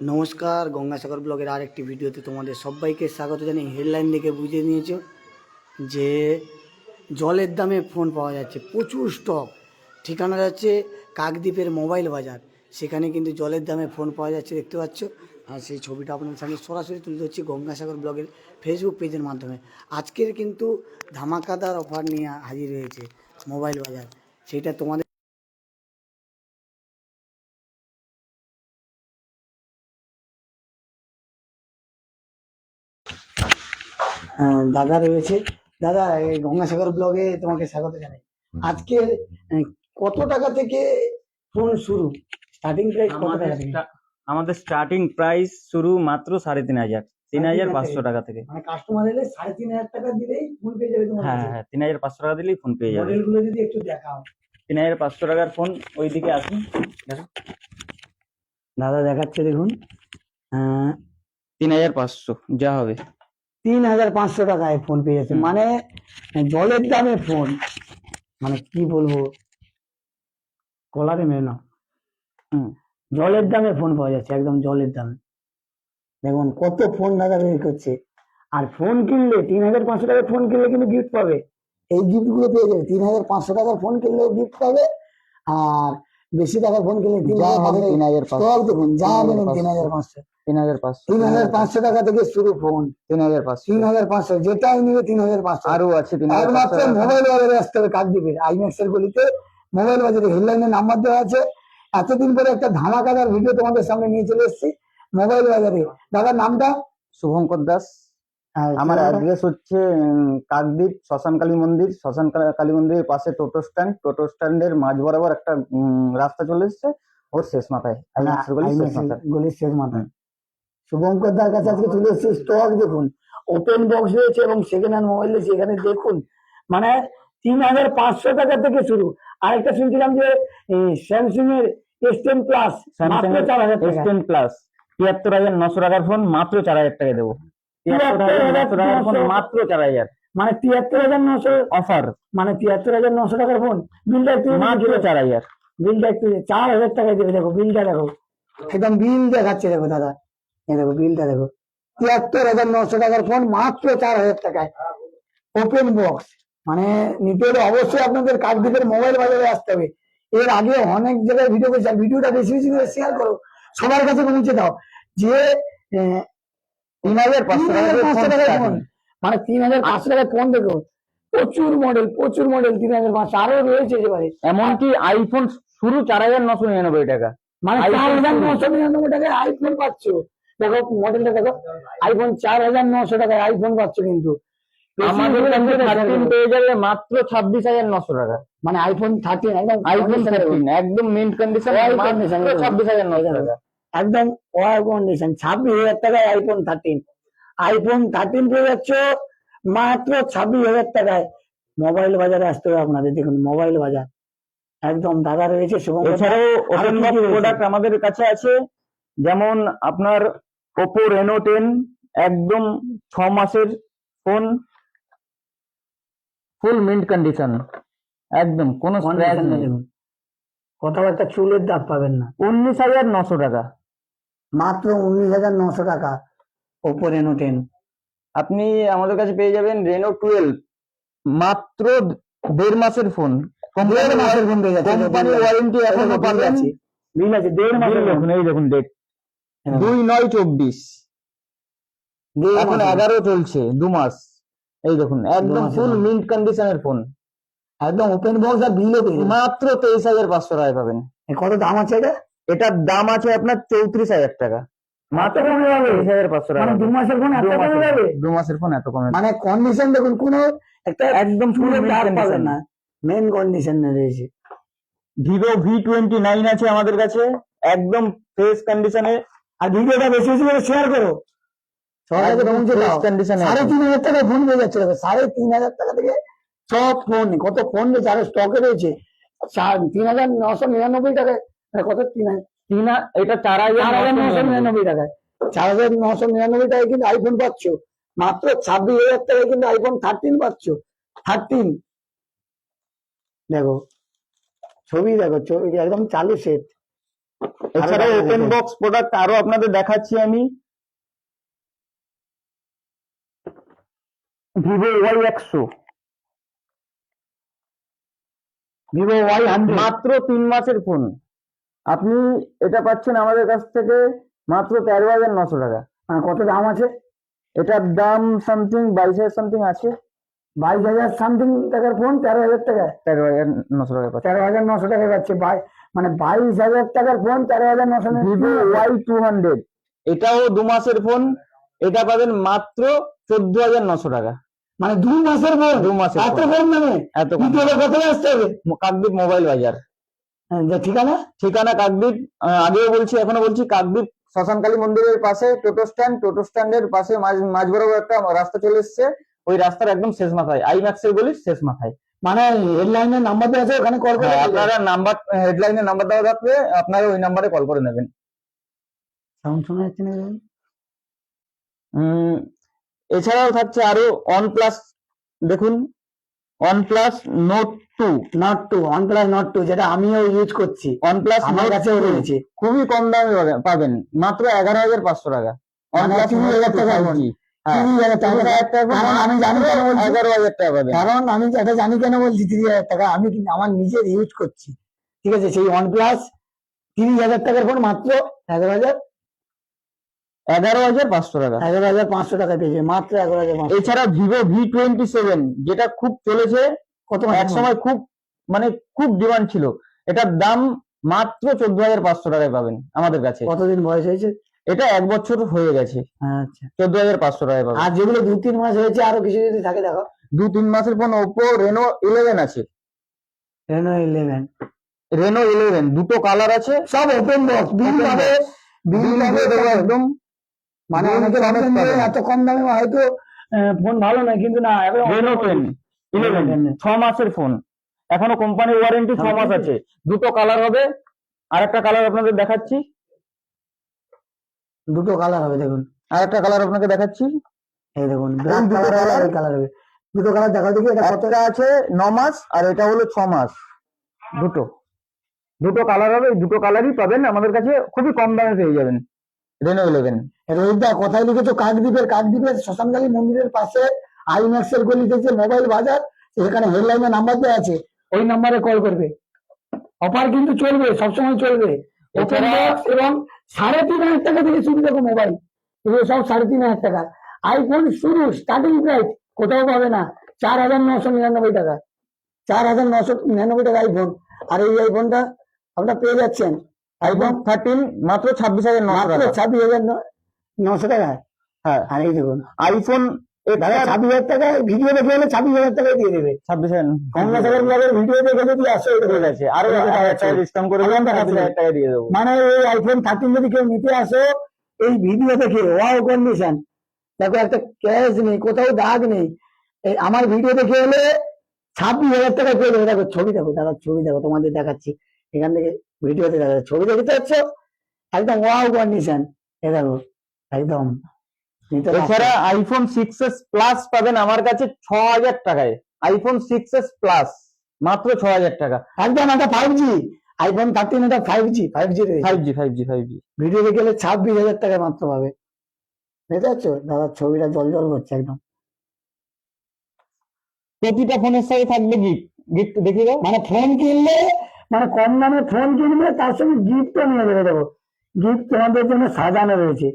নমস্কার, গঙ্গাসাগর ব্লগের আরেকটি ভিডিওতে তোমাদের সবাইকে স্বাগত জানিয়ে হেডলাইন দেখে বুঝে নিয়েছ যে জলের দামে ফোন পাওয়া যাচ্ছে, প্রচুর স্টক। ঠিকানা যাচ্ছে কাকদ্বীপের মোবাইল বাজার। সেখানে কিন্তু জলের দামে ফোন পাওয়া যাচ্ছে, দেখতে পাচ্ছ? আর সেই ছবিটা আপনাদের সামনে সরাসরি তুলে ধরছি গঙ্গাসাগর ব্লগের ফেসবুক পেজের মাধ্যমে। আজকের কিন্তু ধামাকাদার অফার নিয়ে হাজির হয়েছে মোবাইল বাজার। সেটা তোমাদের দাদা রয়েছে। দাদা গঙ্গাসাগর ব্লগে তোমাকে স্বাগত জানাই। আজকে কত টাকা থেকে ফোন শুরু? স্টার্টিং প্রাইস কত টাকা থেকে? আমাদের স্টার্টিং প্রাইস শুরু মাত্র সাড়ে তিন হাজার। তিন হাজার পাঁচশো টাকা থেকে। মানে কাস্টমার এলে সাড়ে তিন হাজার টাকা দিলেই ফোন পেয়ে যাবে তোমার হ্যাঁ হ্যাঁ তিন হাজার পাঁচশো টাকা দিলেই ফোন পেয়ে যাবে। মডেলগুলো যদি একটু দেখাও। তিন হাজার পাঁচশো টাকার ফোন ওইদিকে আসুন। দেখো। দাদা দেখাচ্ছে দেখুন। আহ, তিন হাজার পাঁচশো যা হবে। তিন হাজার পাঁচশো টাকায় ফোন পেয়ে যাচ্ছে মানে জলের দামে ফোন মানে কি বলব? কলারে মেনো হুম। জলের দামে ফোন পাওয়া যাচ্ছে একদম জলের দামে। দেখুন কত ফোন দাদা বের করছে। আর ফোন কিনলে তিন হাজার পাঁচশো টাকার ফোন কিনলে কিন্তু গিফট পাবে। এই গিফটগুলো পেয়ে যাবে। তিন হাজার পাঁচশো টাকার ফোন কিনলেও গিফট পাবে। আর বেশি টাকার ফোন কিনলে তিন হাজার পাঁচশো। 3,500 সব দেখুন যা নেবেন তিন হাজার পাঁচশো। তিন হাজার পাঁচশো। তিন হাজার পাঁচশো টাকা থেকে শুরু ফোন তিন হাজার পাঁচশো। তিন হাজার পাঁচশো। যেটাই নিবে তিন হাজার পাঁচশো। আরও আছে একমাত্র মোবাইল বাজারে আসতে হবে কাকদ্বীপের আইম্যাক্স এর গলিতে মোবাইল বাজারে হেডলাইনের নাম্বার দেওয়া আছে। এতদিন পরে একটা ধামাকাদার ভিডিও তোমাদের সামনে নিয়ে চলে এসেছি। মোবাইল বাজারে দাদার নামটা? শুভঙ্কর দাস। আমার অ্যাড্রেস হচ্ছে কাকদ্বীপ শ্মশান কালী মন্দির শ্মশান কালী মন্দিরের পাশে টোটো স্ট্যান্ড। টোটো স্ট্যান্ডের মাঝ বরাবর একটা রাস্তা চলে এসছে ওর শেষ মাথায় গলির শেষ মাথায়। শুভঙ্কর দার কাছে আজকে চলে এসেছি স্টক দেখুন। ওপেন বক্স রয়েছে এবং সেকেন্ড হ্যান্ড মোবাইল রয়েছে এখানে দেখুন। মানে তিন হাজার পাঁচশো টাকা থেকে শুরু। আরেকটা শুনছিলাম যে স্যামসুং এর এস টেন প্লাস মাত্র চার হাজার টাকা। টেন প্লাস তিয়াত্তর হাজার নশো টাকার ফোন মাত্র চার হাজার টাকা দেবো। মাত্র চার হাজার। মানে তিয়াত্তর হাজার নশো অফার মানে তিয়াত্তর হাজার নশো টাকার ফোন বিলটা একটু মাত্র চার হাজার। বিলটা একটু চার হাজার টাকায় দেবে দেখো বিলটা দেখো। একদম বিল দেখাচ্ছে দেখো দাদা। দেখো বিলটা দেখো। তিয়াত্তর হাজার নশো টাকার ফোন মাত্র চার হাজার টাকায়। ওপেন বক্স মানে নিতে হলে অবশ্যই আপনাদের কাকদ্বীপের মোবাইল বাজারে আসতে হবে। এর আগে অনেক জায়গায় ভিডিও করেছি আর ভিডিওটা বেশি বেশি করে শেয়ার করো। সবার কাছে পৌঁছে দাও। যে তিন হাজার পাঁচশো টাকা মানে তিন হাজার পাঁচশো টাকার ফোন দেখো। প্রচুর মডেল প্রচুর মডেল তিন হাজার পাঁচশো। আরও রয়েছে এবারে। এমনকি আইফোন শুরু চার হাজার নশো নিরানব্বই টাকা। মানে চার হাজার। নশো নিরানব্বই টাকায় আইফোন পাচ্ছ। দেখো মডেলটা দেখো আইফোন চার হাজার নশো টাকায় আইফোন পাচ্ছ কিন্তু। আমাদের কাছে থার্টিন পেয়ে যাবে মাত্র ছাব্বিশ হাজার নশো টাকা। মানে আইফোন থার্টিন একদম আইফোন থার্টিন একদম মিন্ট কন্ডিশন। ছাব্বিশ হাজার নশো টাকা। একদম ওয়ার কন্ডিশন ছাব্বিশ হাজার টাকায় আইফোন থার্টিন আইফোন থার্টিন পেয়ে যাচ্ছ মাত্র ছাব্বিশ হাজার টাকায়। মোবাইল বাজারে আসতে হবে আপনাদের দেখুন মোবাইল বাজার। একদম দাদা রয়েছে এছাড়াও? প্রোডাক্ট আমাদের কাছে আছে যেমন আপনার ওপো রেনো টেন একদম ছ মাসের ফোন ফুল মিন্ট কন্ডিশন একদম কোনো স্ক্র্যাচ নেই কোথাও একটা চুলের দাগ পাবেন না। উনিশ হাজার নশো টাকা। মাত্র উনিশ হাজার নশো টাকা। ওপো রেনো টেন আপনি আমাদের কাছে পেয়ে যাবেন রেনো টুয়েলভ মাত্র দেড় মাসের ফোন দেড় মাসের ফোন পেয়ে যাচ্ছে। কোম্পানি ওয়ারেন্টি এখনও পাবেন। বিল আছে দেড় মাসের বিল দেখুন এই দেখুন ডেট দুই নয় চব্বিশ। এখন এগারো চলছে দু মাস। এই দেখুন একদম ফুল মিন্ট কন্ডিশনের ফোন একদম ওপেন বক্স আর বিলও পেয়ে মাত্র তেইশ হাজার পাঁচশো টাকায় পাবেন। কত দাম আছে এটা? এটার দাম আছে আপনার চৌত্রিশ হাজার টাকা। মাত্র? তেইশ হাজার পাঁচশো টাকা। মানে দু মাসের ফোন এত কমে যাবে? দু মাসের ফোন এত কমে মানে কন্ডিশন দেখুন কোনো একটা একদম ফুল চুলের পাবেন না। মেন কন্ডিশন রয়েছে। ভিভো ভি টোয়েন্টি নাইন আছে আমাদের কাছে। একদম ফ্রেশ কন্ডিশনে আর ভিডিওটা বেশি বেশি করে শেয়ার করো। সাড়ে তিন হাজার টাকায় ফোন পেয়ে যাচ্ছে। সাড়ে তিন হাজার টাকা থেকে সব ফোন কত ফোন রয়েছে আরও স্টকে রয়েছে। চার তিন হাজার নশো নিরানব্বই টাকায়। মানে কত? তিন তিন এটা চার হাজার নশো নিরানব্বই টাকায়। চার হাজার নশো নিরানব্বই টাকায় কিন্তু আইফোন পাচ্ছ। মাত্র ছাব্বিশ হাজার টাকায় কিন্তু আইফোন থার্টিন পাচ্ছ। থার্টিন দেখো ছবি দেখো ছবি একদম চালু সেট এছাড়া ওপেন বক্স প্রোডাক্ট আরও আপনাদের দেখাচ্ছি আমি। ভিভো ওয়াই একশো। ভিভো ওয়াই হান্ড্রেড মাত্র তিন মাসের ফোন আপনি এটা পাচ্ছেন আমাদের কাছ থেকে মাত্র তেরো হাজার নশো টাকা। মানে কত দাম আছে? এটার দাম সামথিং বাইশ হাজার সামথিং আছে। বাইশ হাজার সামথিং টাকার ফোন তেরো হাজার টাকা। তেরো হাজার নশো টাকা তেরো হাজার নশো টাকা যাচ্ছে বাই মানে বাইশ হাজার টাকার ফোন তেরো হাজার নশো ভিভো ওয়াই টু হান্ড্রেড এটাও দু মাসের ফোন এটা পাবেন মাত্র চোদ্দ হাজার নশো টাকা। মানে দু মাসের পর দু মাসের এত কম দামে এত কম। দ্বিতীয় আসতে হবে। কাকদ্বীপ মোবাইল বাজার। হ্যাঁ, ঠিকানা? ঠিকানা কাকদ্বীপ আগেও বলছি এখনও বলছি কাকদ্বীপ শ্মশানকালী মন্দিরের পাশে টোটো স্ট্যান্ড টোটো স্ট্যান্ডের পাশে মাঝ মাঝ বরাবর একটা রাস্তা চলে এসছে। ওই রাস্তার একদম শেষ মাথায় আই ম্যাক্সের গলির শেষ মাথায়। মানে হেডলাইনের নাম্বার দেওয়া আছে ওখানে কল করে হ্যাঁ, আপনারা নাম্বার হেডলাইনের নাম্বার দেওয়া থাকবে আপনারা ওই নাম্বারে কল করে নেবেন। সাউন্ড শোনা যাচ্ছে না এছাড়াও থাকছে আরও ওয়ান প্লাস দেখুন OnePlus Nord two Nord two OnePlus Nord two যেটা আমিও ইউজ করছি। ওয়ান প্লাস আমার কাছেও রয়েছে। খুবই কম দামে পাবেন- মাত্র এগারো হাজার পাঁচশো টাকা। মানে OnePlus তিরিশ হাজার টাকা 5G হ্যাঁ, কারণ আমি জানি কেন এগারো হাজার টাকা পাবেন। কারণ আমি এটা জানি কেন বলছি? তিরিশ হাজার টাকা আমি কিন্তু আমার নিজের ইউজ করছি। ঠিক আছে সেই ওয়ান প্লাস তিরিশ হাজার টাকার ফোন মাত্র এগারো হাজার এগারো হাজার পাঁচশো টাকা। এগারো হাজার পাঁচশো টাকা পেয়েছে মাত্র এগারো হাজার এছাড়া ভিভো ভি টোয়েন্টি সেভেন যেটা খুব চলেছে কত এক সময় খুব মানে খুব ডিমান্ড ছিল। এটার দাম মাত্র চোদ্দ হাজার পাঁচশো টাকায় পাবেন আমাদের কাছে। কতদিন বয়স হয়েছে? এটা এক বছর হয়ে গেছে। আচ্ছা। চোদ্দ হাজার পাঁচশো টাকায় পাবেন। আর যেগুলো দু তিন মাস হয়েছে আরও কিছু যদি থাকে দেখো। দু তিন মাসের ফোন ওপো রেনো ইলেভেন আছে। রেনো ইলেভেন রেনো ইলেভেন দুটো কালার আছে। সব ওপেন বক্স বিল পাবে বিল বিল পাবে একদম মানে এত কম দামে হয়তো ফোন ভালো না কিন্তু না রেনো টেন ইলেভেন ছ মাসের ফোন এখনও কোম্পানির ওয়ারেন্টি ছ মাস আছে দুটো কালার হবে। আর একটা কালার আপনাদের দেখাচ্ছি। দুটো কালার হবে দেখুন। আর একটা কালার আপনাকে দেখাচ্ছি। এই দেখুন ব্ল্যাক কালার? হবে। কালার হবে। দুটো কালার দেখাও দেখি এটা কত? একটা আছে ন মাস আর এটা হলো ছ মাস। দুটো। দুটো কালার হবে দুটো কালারই পাবেন। আমাদের কাছে খুবই কম দামে পেয়ে যাবেন। রেনো ইলেভেন রোহিতদা কোথায় লিখেছো? কাকদ্বীপের কাকদ্বীপের শ্মশানকালী মন্দিরের পাশে আইম্যাক্স এর গলিতে যে মোবাইল বাজার সেখানে হেডলাইনে নাম্বার দেওয়া আছে। ওই নাম্বারে কল করবে। অফার কিন্তু চলবে সবসময় চলবে। এবং সাড়ে তিন হাজার টাকা থেকে শুরু দেখো মোবাইল এগুলো সব সাড়ে তিন হাজার টাকা। আইফোন শুরু স্টার্টিং প্রাইস কোথাও পাবে না। চার হাজার নশো নিরানব্বই টাকা। চার হাজার নশো নিরানব্বই টাকা আইফোন আর এই আইফোনটা আপনারা পেয়ে যাচ্ছেন। আইফোন থার্টিন মাত্র ছাব্বিশ হাজার নশো মাত্র ছাব্বিশ হাজার নশো টাকা? হ্যাঁ আর এই দেখুন আইফোন ছাব্বিশ হাজার টাকায় ভিডিও দেখে হলে ছাব্বিশ হাজার টাকায় দিয়ে দেবে। ছাব্বিশ হাজার হাজার ব্লগের ভিডিও দেখে যদি আসো এটা আছে আরও। ডিসকাউন্ট করে এখন ছাব্বিশ হাজার টাকা দিয়ে দেবো। মানে এই আইফোন থার্টিন যদি কেউ নিতে আসো এই ভিডিও দেখে ওয়াও কন্ডিশন দেখো একটা ক্যাশ নেই কোথাও দাগ নেই। এই আমার ভিডিও দেখে হলে ছাব্বিশ হাজার টাকা পেয়ে দেবে। দেখো ছবি দেখো দাদা ছবি দেখো তোমাদের দেখাচ্ছি। এখান থেকে ভিডিওতে দেখা। ছবি দেখতে পাচ্ছ একদম ওয়াও কন্ডিশন এ দেখো একদম। এছাড়া আইফোন সিক্স এস প্লাস পাবেন আমার কাছে ছ হাজার টাকায় আইফোন সিক্স এস প্লাস মাত্র ছ হাজার টাকা। একদম একটা ফাইভ জি আইফোন থার্টিন এটা five G five G five G five G five G video দেখে গেলে ছাব্বিশ হাজার টাকা মাত্র পাবে। বুঝতে পারছ দাদার ছবিটা জল জল করছে একদম। প্রতিটা ফোনের সাথে থাকবে গিফট গিফট দাও। মানে ফোন কিনলে মানে কম দামে ফোন কিনবে তার সঙ্গে গিফটও নিয়ে দেবে দেখো। গিফট তোমাদের জন্য সাজানো রয়েছে।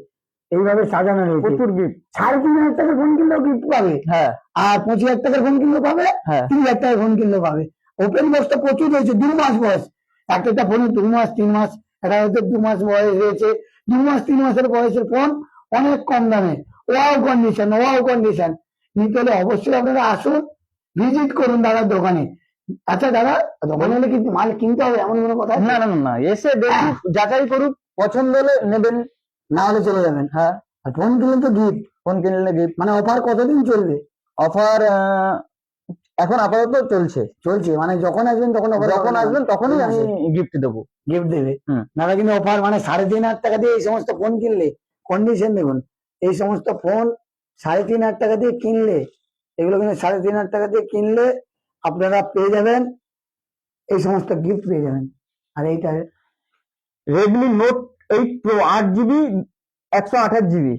এইভাবে সাজানো রয়েছে। প্রচুর গিফট সাড়ে তিন হাজার টাকার ফোন কিনলেও গিফট পাবে। হ্যাঁ। আর পঁচিশ হাজার টাকার ফোন কিনলেও পাবে। হ্যাঁ। তিরিশ হাজার টাকার ফোন কিনলেও পাবে। ওপেন বক্সটা প্রচুর রয়েছে দু মাস বয়স। একটা একটা ফোনে দু মাস তিন মাস। একটা হয়তো দু মাস বয়স রয়েছে। দু মাস তিন মাসের বয়সের ফোন অনেক কম দামে। ওয়াও কন্ডিশন ওয়াও কন্ডিশন নিতে হলে অবশ্যই আপনারা আসুন ভিজিট করুন দাদার দোকানে। আচ্ছা দাদা দোকানে হলে কিন্তু মাল কিনতে হবে এমন কোনো কথা না না না এসে দেখুক যাচাই করুক পছন্দ হলে নেবেন না হলে চলে যাবেন। হ্যাঁ। আর ফোন কিনলে তো গিফট ফোন কিনলে গিফট মানে অফার কতদিন চলবে? অফার এখন আপাতত চলছে চলছে। মানে যখন আসবেন তখন যখন আসবেন তখনই আমি গিফট দেবো। গিফট দেবে। দাদা কিন্তু অফার মানে সাড়ে তিন হাজার টাকা দিয়ে এই সমস্ত ফোন কিনলে কন্ডিশন দেখুন এই সমস্ত ফোন সাড়ে তিন হাজার টাকা দিয়ে কিনলে এগুলো কিন্তু সাড়ে তিন হাজার টাকা দিয়ে কিনলে আপনারা পেয়ে যাবেন এই সমস্ত গিফট পেয়ে যাবেন। আর এইটা রেডমি নোট এইট প্রো আট জিবি একশো আঠাশ জিবি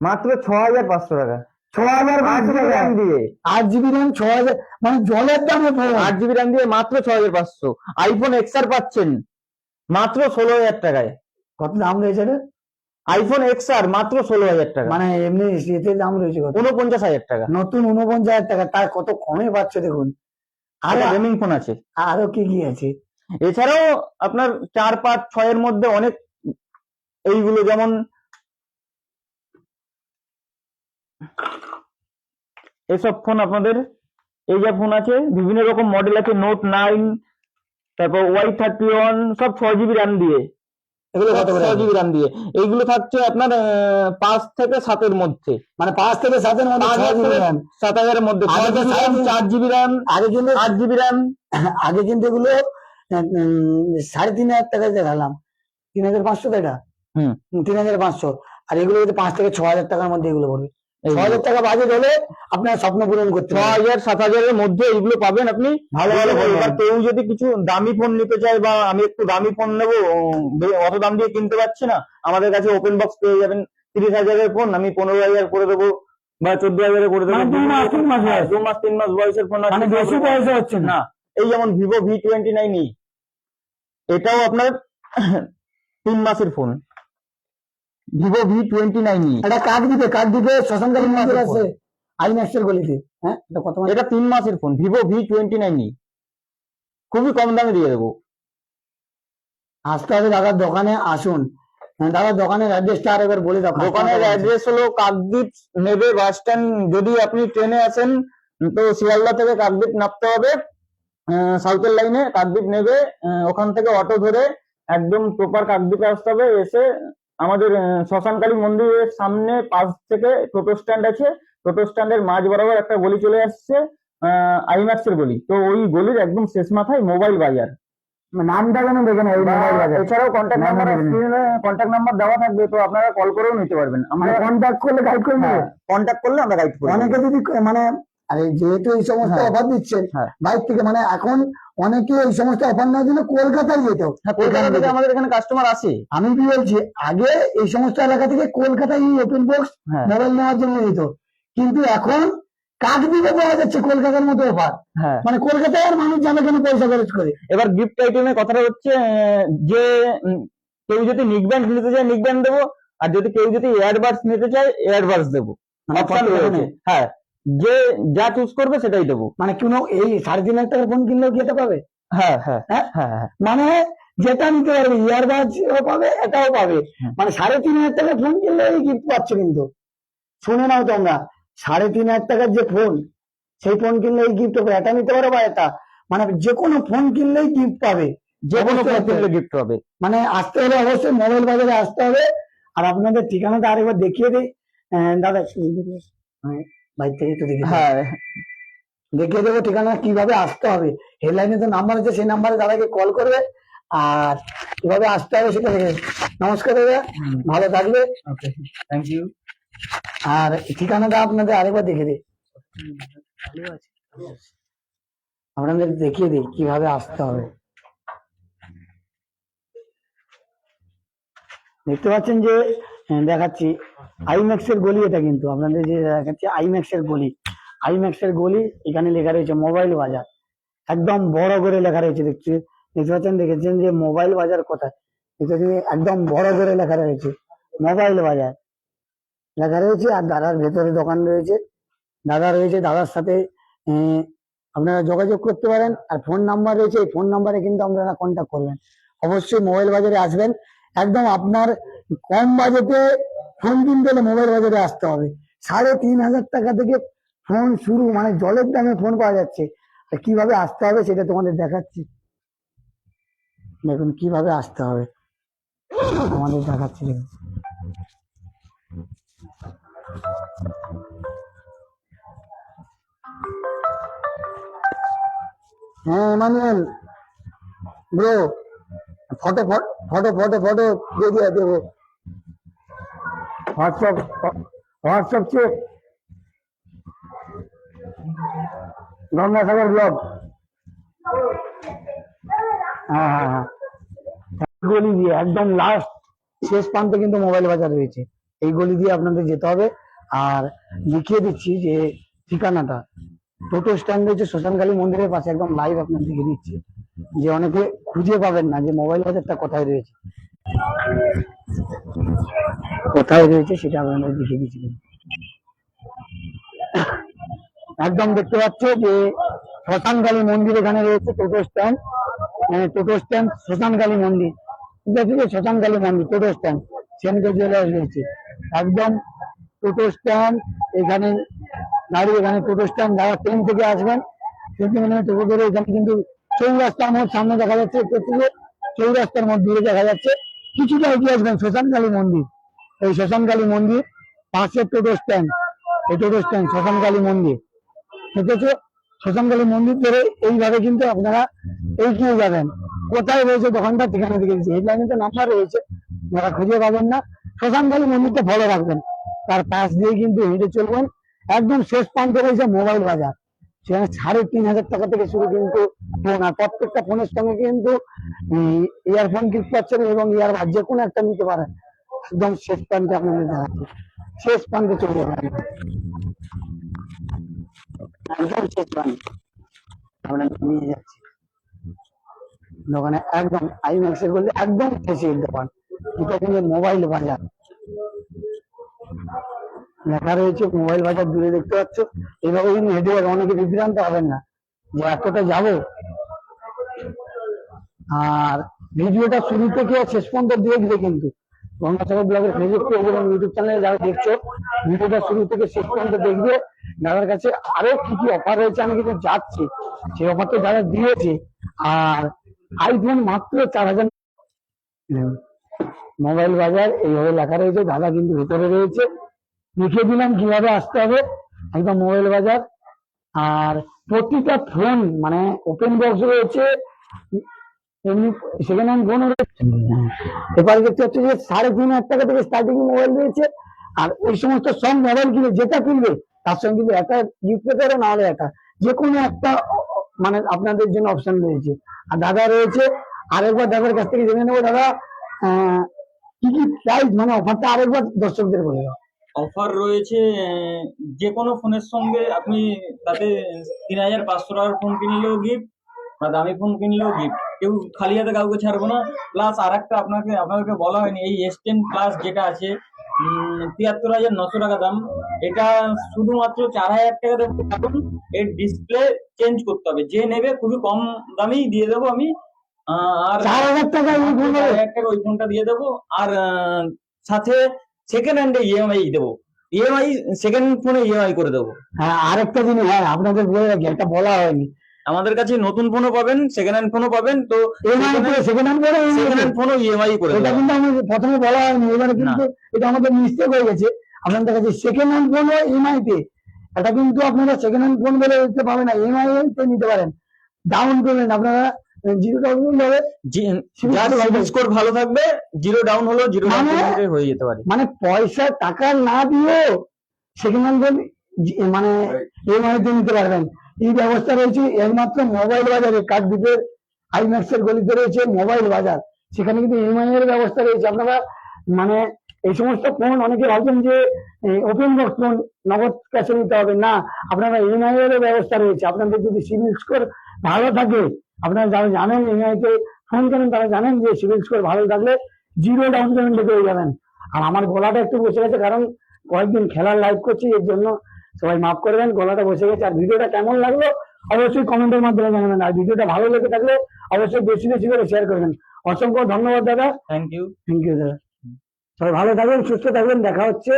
মাত্র ছ হাজার পাঁচশো টাকা। ছ হাজার আট পাঁচশো টাকা। র্যাম দিয়ে। আট জিবি র্যাম ছ হাজার মানে জলের দামে ফোন আট জিবি র্যাম দিয়ে মাত্র ছ হাজার পাঁচশো আইফোন এক্সআর পাচ্ছেন। মাত্র ষোলো হাজার টাকায়। কত দাম রয়েছে রে? আইফোন এক্স আর মাত্র ষোলো হাজার টাকা। মানে এমনি এতে দাম রয়েছে উনপঞ্চাশ হাজার টাকা। নতুন উনপঞ্চাশ হাজার টাকা তার কত কমে পাচ্ছে দেখুন। আর আরও গেমিং ফোন আছে। আরও কি কি আছে? এছাড়াও আপনার চার পাঁচ ছয়ের মধ্যে অনেক এইগুলো যেমন এসব ফোন আপনাদের এই যা ফোন আছে বিভিন্ন রকম মডেল আছে নোট নাইন তারপর ওয়াই থার্টি ওয়ান সব ছ জিবি র্যাম দিয়ে। এগুলো কত করে জিবি রাম দিয়ে। এইগুলো থাকছে আপনার পাঁচ থেকে সাতের মধ্যে। মানে পাঁচ থেকে সাতের মধ্যে সাত হাজারের মধ্যে। তো চার জিবি র্যাম আগে কিন্তু আট জিবি র্যাম আগে কিন্তু এগুলো সাড়ে তিন হাজার টাকা দেখালাম। তিন হাজার পাঁচশো টাকা। হুম। তিন হাজার পাঁচশো। আর এগুলো পাঁচ থেকে ছ হাজার টাকার মধ্যে এগুলো পড়বে। ছ হাজার টাকা বাজেট হলে আপনার স্বপ্ন পূরণ করতে ছ হাজার সাত হাজারের মধ্যে এইগুলো পাবেন আপনি। ভালো ভালো এবার কেউ যদি কিছু দামি ফোন নিতে চায় বা আমি একটু দামি ফোন নেব অত দাম দিয়ে কিনতে পারছি না আমাদের কাছে ওপেন বক্স পেয়ে যাবেন। তিরিশ হাজারের ফোন আমি পনেরো হাজার করে দেবো বা চোদ্দ হাজারে করে দেবো। মানে দু মাস, তিন মাস দু মাস তিন মাস বয়সের ফোন আছে। মানে বেশি হচ্ছে না। না এই যেমন ভিভো ভি টোয়েন্টি নাইন এটাও আপনার তিন মাসের phone Vivo V twenty nine নিয়ে এটা কাক দিবে? কাক দিবে? শ্মশানকালী মন্দির আছে। আইম্যাক্সের গলিতে। হ্যাঁ? এটা কত এটা তিন মাসের phone Vivo V twenty nine নিয়ে খুবই কম দামে দিয়ে দেবো। আসতে হবে দাদার দোকানে আসুন। হ্যাঁ, দাদার দোকানের অ্যাড্রেসটা আর একবার বলে দাও। দোকানের অ্যাড্রেস হলো কাকদ্বীপ নেবে বাস স্ট্যান্ড যদি আপনি ট্রেনে আসেন তো শিয়ালদা থেকে কাকদ্বীপ নামতে হবে। সাউথের লাইনে কাকদ্বীপ নেবে। ওখান থেকে অটো ধরে একদম প্রপার কাকদ্বীপে আসতে হবে। এসে আমাদের শ্মশানকালী মন্দিরের সামনে পাশ থেকে টোটো স্ট্যান্ড আছে। টোটো স্ট্যান্ডের মাঝ বরাবর একটা গলি চলে আসছে আইম্যাক্সের গলি। তো ওই গলির একদম শেষ মাথায় মোবাইল বাজার। নামটা কেন দেখে না এই মোবাইল বাজার। এছাড়াও কন্ট্যাক্ট নাম্বার কন্ট্যাক্ট নাম্বার দেওয়া থাকবে তো আপনারা কল করেও নিতে পারবেন। আমরা কন্ট্যাক্ট করলে গাইড করে নেবে। কন্ট্যাক্ট করলে আমরা গাইড করব অনেকে যদি মানে আরে যেহেতু এই সমস্ত হ্যাঁ। অফার দিচ্ছেন হ্যাঁ। বাইরে থেকে মানে এখন অনেকে এই সমস্ত অফার নেওয়ার জন্য কলকাতায় যেত হ্যাঁ কলকাতা থেকে আমাদের এখানে কাস্টমার আসে। আমি কি বলছি আগে এই সমস্ত এলাকা থেকে কলকাতায় ওপেন বক্স হ্যাঁ। মোবাইল নেওয়ার জন্য যেত। কিন্তু এখন পাওয়া যাচ্ছে কলকাতার মতো অফার হ্যাঁ। মানে কলকাতায় আর মানুষ জানে কেন পয়সা খরচ করে। এবার গিফট আইটেমের কথাটা হচ্ছে যে কেউ যদি নিক ব্যান্ড নিতে চায় নিক ব্যান্ড দেবো। আর যদি কেউ যদি এয়ারবাডস নিতে চায় এয়ারবাডস দেবো। মানে হ্যাঁ। যে যা চুজ করবে সেটাই দেবো। মানে কোনো এই সাড়ে তিন হাজার টাকার ফোন কিনলেও যেতে পাবে? হ্যাঁ হ্যাঁ হ্যাঁ? মানে যেটা নিতে পারবে ইয়ারবাডস পাবে এটাও পাবে। মানে সাড়ে তিন হাজার টাকার ফোন কিনলে এই গিফট পাচ্ছ কিন্তু। শুনে নাও তোমরা সাড়ে তিন হাজার টাকার যে ফোন সেই ফোন কিনলে এই গিফট পাবে। এটা নিতে পারো বা এটা। মানে যে কোনো ফোন কিনলেই গিফট পাবে। যে কোনো ফোন কিনলে গিফট হবে মানে আসতে হলে অবশ্যই মোবাইল বাজারে আসতে হবে। আর আপনাদের ঠিকানাটা আরেকবার দেখিয়ে দিই। দাদা বাইর থেকে একটু দিই। হ্যাঁ। দেখিয়ে দেবো ঠিকানা কীভাবে আসতে হবে। হেডলাইনে তো নাম্বার আছে সেই নাম্বারে দাদাকে কল করবে আর কীভাবে আসতে হবে সেটা দেখে নমস্কার দাদা ভালো থাকবে। থ্যাংক ইউ আর ঠিকানাটা আপনাদের আরেকবার দেখে দিই। আপনাদের দেখিয়ে দিই কীভাবে আসতে হবে। দেখতে পাচ্ছেন যে দেখাচ্ছি। আইম্যাক্স এর গলি এটা কিন্তু, আপনাদের যে দেখাচ্ছি আইম্যাক্স এর গলি। আইম্যাক্স এর গলি, এখানে লেখা রয়েছে মোবাইল বাজার। একদম বড় করে লেখা রয়েছে, দেখছি, দেখতে পাচ্ছেন, দেখেছেন যে মোবাইল বাজার কোথায়? একদম বড় করে লেখা রয়েছে, মোবাইল বাজার। লেখা রয়েছে, আর দাদার ভেতরে দোকান রয়েছে। দাদা রয়েছে, দাদার সাথে আপনারা যোগাযোগ করতে পারেন, আর ফোন নাম্বার রয়েছে, এই ফোন নাম্বারে কিন্তু আপনারা কন্ট্যাক্ট করবেন। অবশ্যই মোবাইল বাজারে আসবেন। একদম আপনার কম বাজেটে ফোন কিনতে হলে মোবাইল বাজারে আসতে হবে। সাড়ে তিন হাজার টাকা থেকে ফোন শুরু মানে জলের দামে ফোন পাওয়া যাচ্ছে। আর কীভাবে আসতে হবে সেটা তোমাদের দেখাচ্ছি। দেখুন, কীভাবে আসতে হবে। আমাদের দেখাচ্ছি, দেখুন। হ্যাঁ Emmanuel bro photo photo photo photo, দিয়ে দেবো। WhatsApp WhatsApp check Gangasagar blog হ্যাঁ হ্যাঁ হ্যাঁ। গলি দিয়ে একদম লাস্ট শেষ প্রান্তে কিন্তু মোবাইল বাজার রয়েছে। এই গলি দিয়ে আপনাদের যেতে হবে। আর লিখিয়ে দিচ্ছি যে ঠিকানাটা। টোটো স্ট্যান্ড রয়েছে শ্মশানকালী মন্দিরের পাশে। একদম লাইভ আপনাদের আপনাদেরকে দিচ্ছি। যে অনেকে খুঁজে পাবেন না যে মোবাইল বাজারটা কোথায় রয়েছে। কোথায় রয়েছে সেটা আপনাদের দেখিয়ে দিচ্ছি একদম দেখতে পাচ্ছ যে শ্মশানকালী মন্দির এখানে রয়েছে, টোটো স্ট্যান্ড। মানে টোটো স্ট্যান্ড শ্মশানকালী মন্দির। যে শ্মশানকালী মন্দির, টোটো স্ট্যান্ড সেনকে জুয়েলার্স রয়েছে। একদম টোটো স্ট্যান্ড, এখানে গাড়ি এখানে টোটো স্ট্যান্ড, যারা ট্রেন থেকে আসবেন, ট্রেন থেকে নেমে টোটো ধরে এখানে কিন্তু চৌরাস্তার মোড় সামনে দেখা যাচ্ছে চৌরাস্তার মোড় দূরে দেখা যাচ্ছে। কিছুটা এগিয়ে আসবেন শ্মশানকালী মন্দির। এই শ্মশানকালী মন্দির পাশের টোটো স্ট্যান্ড। এই টোটো স্ট্যান্ড শ্মশানকালী মন্দির। ঠিক আছে শ্মশানকালী মন্দির ধরে এইভাবে কিন্তু আপনারা এগিয়ে যাবেন। কোথায় রয়েছে দোকানটা? ঠিকানা দিকে দিচ্ছে হেডলাইনে তো নাম্বার রয়েছে আপনারা খুঁজে পাবেন না। শ্মশানকালী মন্দিরটা ফলো রাখবেন। তার পাশ দিয়ে কিন্তু হেঁটে চলবেন। একদম শেষ প্রান্তে রয়েছে মোবাইল বাজার। সেখানে সাড়ে তিন হাজার টাকা থেকে শুরু কিন্তু ফোন আর প্রত্যেকটা ফোনের সঙ্গে কিন্তু ইয়ারফোন গিফট পাচ্ছেন এবং ইয়ার যে কোনো একটা নিতে পারেন। একদম শেষ প্রান্তে আপনাদের দেখাচ্ছি শেষ প্রান্তে চলে যাবেন একদম শেষ প্রান্তে। আমরা নিয়ে যাচ্ছি। দোকানে একদম আইম্যাক্স এর বলতে একদম দোকান এটা কিন্তু মোবাইল বাজার। লেখা রয়েছে মোবাইল বাজার দূরে দেখতে পাচ্ছ। এভাবে কিন্তু হেঁটে যাবে, অনেকে বিভ্রান্ত হবেন না যে এতটা যাব। আর ভিডিওটা শুরু থেকে শেষ পর্যন্ত দেখবে কিন্তু। গঙ্গাসাগর ব্লগের ফেসবুক পেজ এবং ইউটিউব চ্যানেলে যারা দেখছ, ভিডিওটা শুরু থেকে শেষ পর্যন্ত দেখবে। দাদার কাছে আরও কি কি অফার রয়েছে, আমি কিন্তু যাচ্ছি। সেই অফারটা দাদা দিয়েছে। আর আইফোন মাত্র চার হাজার মোবাইল বাজার, এইভাবে লেখা রয়েছে, দাদা কিন্তু ভেতরে রয়েছে। লিখে দিলাম কীভাবে আসতে হবে, একদম মোবাইল বাজার। আর প্রতিটা ফোন মানে ওপেন বক্স রয়েছে, এমনি সেকেন্ড হ্যান্ড ফোন এবারে দেখতে হচ্ছে যে সাড়ে তিন হাজার টাকা থেকে স্টার্টিং মোবাইল রয়েছে। আর ওই সমস্ত সব মোবাইল কিনে যেটা কিনবে, তার সঙ্গে কিন্তু একটা গিফট পেতে পারে নাহলে একটা যে কোনো একটা মানে আপনাদের জন্য অপশন রয়েছে। আর দাদা রয়েছে, আরেকবার দাদার কাছ থেকে জেনে নেব দাদা কি কি প্রাইস মানে অফারটা আরেকবার দর্শকদের বলে দাও। অফার রয়েছে যে কোনো ফোনের সঙ্গে আপনি তাতে তিন হাজার পাঁচশো টাকার ফোন কিনলেও গিফট বা দামি ফোন কিনলেও গিফট কেউ খালি হাতে কাউকে ছাড়বো না। প্লাস আর একটা আপনাকে আপনাদেরকে বলা হয়নি এই এস টেন প্লাস যেটা আছে তিয়াত্তর হাজার নশো টাকা দাম। এটা শুধুমাত্র চার হাজার টাকা কারণ এর ডিসপ্লে চেঞ্জ করতে হবে। যে নেবে খুবই কম দামেই দিয়ে দেবো আমি। আর চার হাজার টাকা ওই ফোনটা দিয়ে দেবো। আর সাথে সেকেন্ড হ্যান্ডে ইএমআই দেবো। ইএমআই সেকেন্ড ফোনে ইএমআই করে দেবো। হ্যাঁ আরেকটা জিনিস হ্যাঁ আপনাদের বলে রাখি একটা বলা হয়নি। আমাদের কাছে নতুন ফোনও পাবেন সেকেন্ড হ্যান্ড ফোনও পাবেন তো সেকেন্ড হ্যান্ড করে সেকেন্ড হ্যান্ড ফোনও ইএমআই করে এটা কিন্তু আমাদের প্রথমে বলা হয়নি এবারে কিন্তু এটা আমাদের মিস্টেক হয়ে গেছে। আপনাদের কাছে সেকেন্ড হ্যান্ড ফোন ইএমআই তে। এটা কিন্তু আপনারা সেকেন্ড হ্যান্ড ফোন বলে দিতে পারবেন না ইএমআই তে নিতে পারেন। ডাউন পেমেন্ট আপনারা জিরো ডাউন হবে যার সিবিল স্কোর ভালো থাকবে জিরো ডাউন হলো জিরো ডাউন মানে- হয়ে যেতে পারে। মানে পয়সা টাকা না দিয়েও সেকেন্ড হ্যান্ড মানে তে নিতে পারবেন। এই ব্যবস্থা রয়েছে একমাত্র মোবাইল বাজারে কার্ড দ্বীপের আইম্যাক্স এর গলিতে রয়েছে মোবাইল বাজার। সেখানে কিন্তু ইএমআই এর ব্যবস্থা রয়েছে। আপনারা মানে এই সমস্ত ফোন অনেকে ভাবছেন যে ওপেন বক্স ফোন নগদ ক্যাশে নিতে হবে। না আপনারা ইএমআই এর ব্যবস্থা রয়েছে। আপনাদের যদি সিভিল স্কোর ভালো থাকে আপনারা যারা জানেন ইএমআই তে ফোন করেন তারা জানেন যে সিভিল স্কোর ভালো থাকলে জিরো ডাউন পেমেন্টে পেয়ে যাবেন। আর আমার গলাটা একটু বসে গেছে কারণ কয়েকদিন খেলার লাইভ করছি এর জন্য সবাই মাফ করবেন গলাটা বসে গেছে। আর ভিডিওটা কেমন লাগল অবশ্যই কমেন্টের মাধ্যমে জানাবেন। আর ভিডিওটা ভালো লেগে থাকলে অবশ্যই বেশি বেশি করে শেয়ার করবেন। অসংখ্য ধন্যবাদ দাদা। থ্যাংক ইউ থ্যাংক ইউ দাদা সবাই ভালো থাকবেন সুস্থ থাকবেন। দেখা হচ্ছে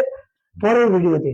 পরের ভিডিওতে